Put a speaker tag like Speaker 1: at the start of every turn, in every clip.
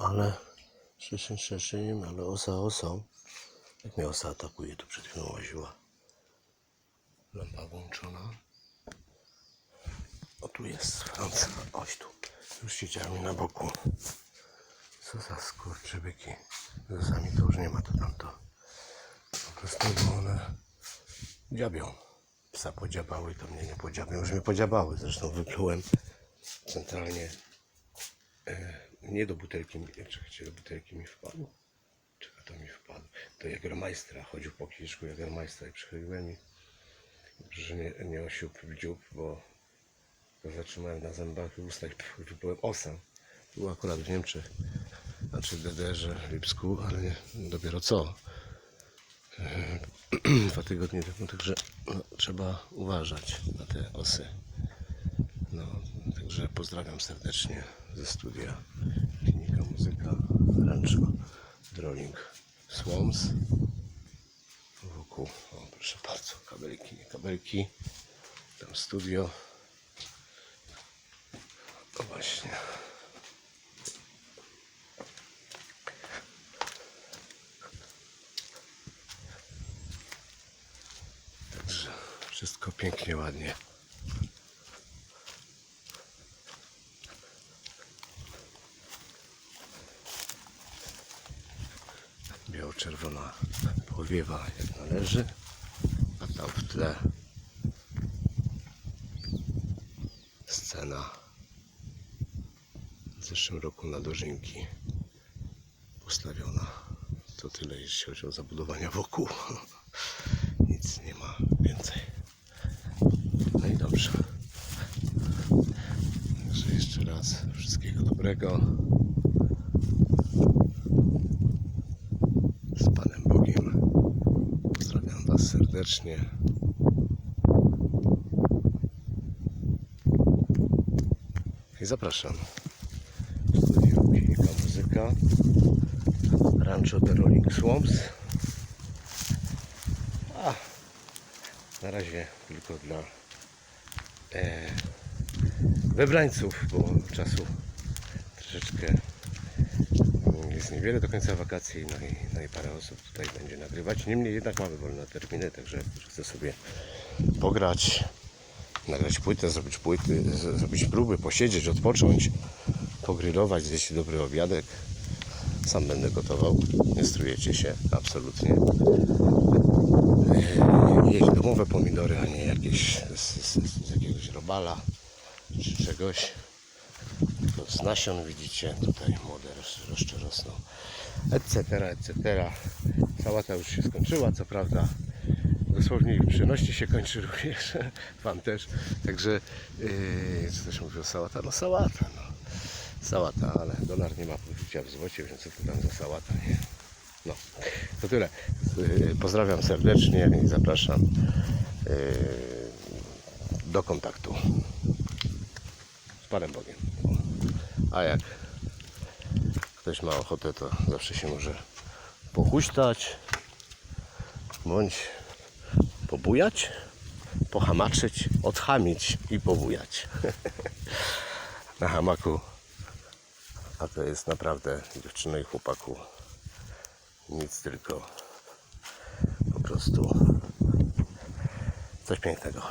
Speaker 1: ale szeszyn szeszyn, ale osa osą. Jak mnie osa atakuje, tu przed chwilą łaziła. Lampa włączona. O tu jest Francja. Oś tu. Już siedziała mi na boku. Co za skurczybyki. Z sami to już nie ma to tamto. Po prostu one dziabią. Psa podziabały, to mnie nie podziabią. Już mnie podziabały. Zresztą wyplułem centralnie. E, nie do butelki, czekajcie, do butelki mi wpadł. Czeka to mi wpadł. Do Jägermeistera. Chodził po kiszku Jägermeistera i przychyliłem i że nie, nie osiłb w dziób, bo go zatrzymałem na zębach i ustach i wyplułem osę. Był akurat w Niemczech, znaczy w DDR-ze w Lipsku, ale nie, dopiero co. E, Dwa tygodnie temu, także no, trzeba uważać na te osy. Także pozdrawiam serdecznie ze studia Klinika Muzyka Rancho Drawing Swans wokół, o proszę bardzo, kabelki, nie kabelki, tam studio, no właśnie. Także wszystko pięknie, ładnie. Biało-czerwona powiewa jak należy, a tam w tle scena w zeszłym roku na dożynki postawiona. To tyle, jeśli chodzi o zabudowania wokół. Nic nie ma więcej. No i dobrze. Także jeszcze raz wszystkiego dobrego. z Panem Bogiem. Pozdrawiam Was serdecznie. I zapraszam. Studio Klinika Muzyka. Rancho The Rolling Swamps. A, na razie tylko dla e, wybrańców, bo czasu troszeczkę niewiele do końca wakacji, no i, no i parę osób tutaj będzie nagrywać. Niemniej jednak mamy wolne terminy, także chcę sobie pograć, nagrać płytę, zrobić płyty, zrobić próby, posiedzieć, odpocząć, pogrillować, zjeść dobry obiadek. Sam będę gotował, nie strujecie się, absolutnie. Eee, Jeść domowe pomidory, a nie jakieś z, z, z jakiegoś robala czy czegoś. Z nasion widzicie, tutaj młode roszcze rosną, etc., etc. Sałata już się skończyła, co prawda. Dosłownie ich przyjemności się kończy również, Wam też. Także, yy, co też mówię o sałata? No sałata, no. Sałata, ale dolar nie ma poczucia w złocie, więc co to tam za sałata, nie? No, to tyle. Yy, Pozdrawiam serdecznie i zapraszam yy, do kontaktu z Panem Bogiem. A jak ktoś ma ochotę, to zawsze się może pochuśtać, bądź pobujać, pohamaczyć, odchamić i pobujać. Na hamaku. A to jest naprawdę dziewczyny i chłopaku nic tylko po prostu coś pięknego.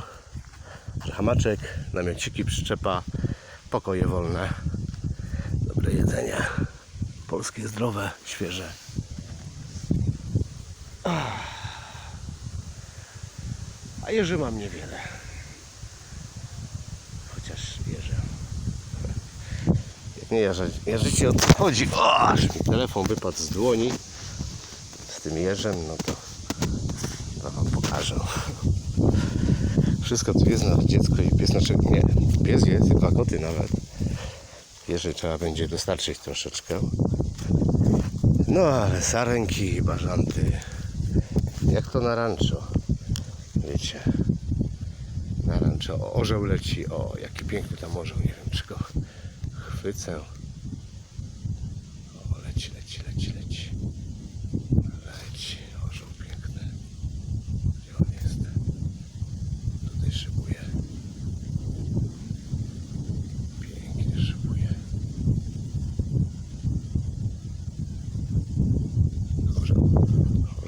Speaker 1: Że hamaczek, namiociki, przyczepa, pokoje wolne, dobre jedzenie, polskie, zdrowe, świeże. A jeży mam niewiele. Chociaż jeżę. Jak nie jeżdżę, jeżycie o co chodzi. O, aż mi telefon wypadł z dłoni z tym jeżem, no to, to wam pokażę. Wszystko tu jest na dziecko i pies, znaczy nie, pies jest, dwa koty nawet. Jeżeli trzeba będzie dostarczyć troszeczkę. No ale sarenki i bażanty. Jak to na rancho. Wiecie. Na rancho. O, orzeł leci. O, jaki piękny tam orzeł. Nie wiem, czy go chwycę. O, leci, leci, leci, leci. Leci. Orzeł piękny. Gdzie on jest? Tutaj szybuje. Pięknie szybuje.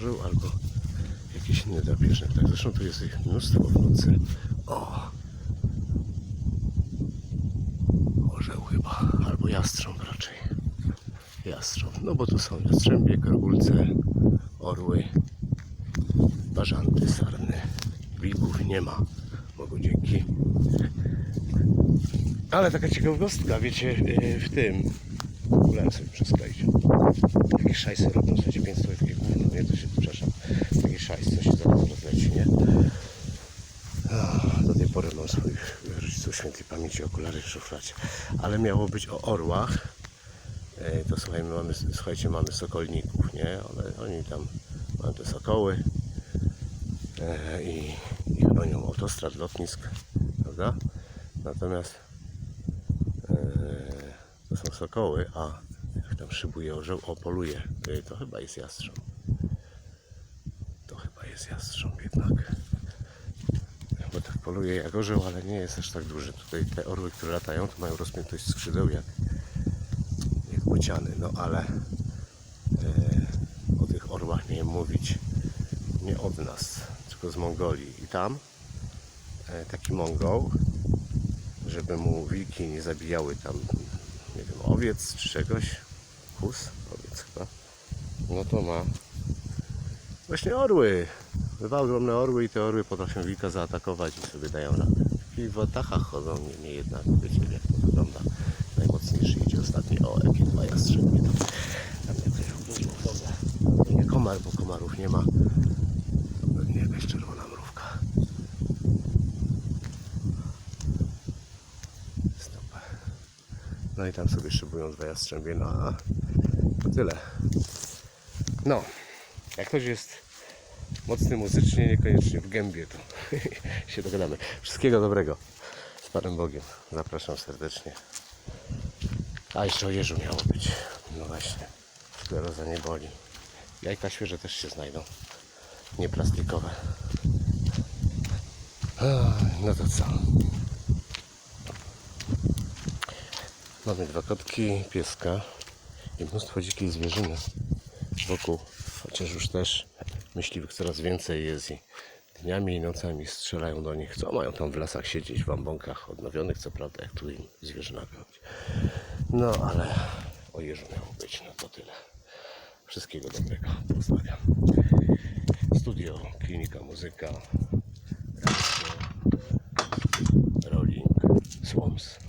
Speaker 1: Albo jakiś inny drapieżnik. Tak, zresztą tu jest ich mnóstwo w nocy. O! Orzeł chyba, albo jastrząb raczej. Jastrząb, no bo tu są jastrzębie, krogulce, orły, bażanty, sarny. Wilków nie ma, Bogu dzięki. Ale taka ciekawostka, wiecie, yy, w tym, okulary sobie przeskleić. Takie szajsy robią, w zasadzie 500 takie gówno, nie, to się, przepraszam, taki szajs, co się zaraz rozleci, nie? Ach, Do tej pory mam swoich rodziców okulary w szufladzie. Ale miało być o orłach. E, To słuchaj, my mamy, słuchajcie, mamy sokolników, nie? One, oni tam mają te sokoły e, i, i chronią autostrad, lotnisk, prawda? Natomiast e, to są sokoły, a jak tam szybuje orzeł, o poluje, to chyba jest jastrząb. To chyba jest jastrząb jednak poluje jak orzeł, ale nie jest aż tak duży. Tutaj te orły, które latają, to mają rozpiętość skrzydeł jak, jak bociany. No ale e, o tych orłach miałem mówić nie od nas, tylko z Mongolii. I tam e, taki Mongol, żeby mu wilki nie zabijały tam, nie wiem, owiec czy czegoś, kus, owiec chyba, no to ma Właśnie orły. Bywały ogromne orły i te orły potrafią wilka zaatakować i sobie dają radę. I w otachach chodzą nie, nie jedna, wiecie jak to wygląda. Najmocniejszy idzie ostatni. O, jakie dwa jastrzębie tam. Tam jakoś uderzył w. Nie komar, bo komarów nie ma. To pewnie jakaś czerwona mrówka. Stop. No i tam sobie szybują dwa jastrzębie. No a tyle. No, jak ktoś jest mocny muzycznie, niekoniecznie w gębie, to się dogadamy. Wszystkiego dobrego. Z Panem Bogiem. Zapraszam serdecznie. A jeszcze o jeżu miało być. No właśnie. Skleroza nie boli. Jajka świeże też się znajdą. Nie plastikowe. No to co? Mamy dwa kotki, pieska i mnóstwo dzikiej zwierzyny wokół, chociaż już też myśliwych coraz więcej jest i dniami i nocami strzelają do nich. Co mają tam w lasach siedzieć, w ambąkach odnowionych, co prawda, jak tu im zwierzyna wychodzi. No ale o jeżu miało być, no to tyle. Wszystkiego dobrego. Pozdrawiam. Studio, klinika, muzyka, rolling, słoms.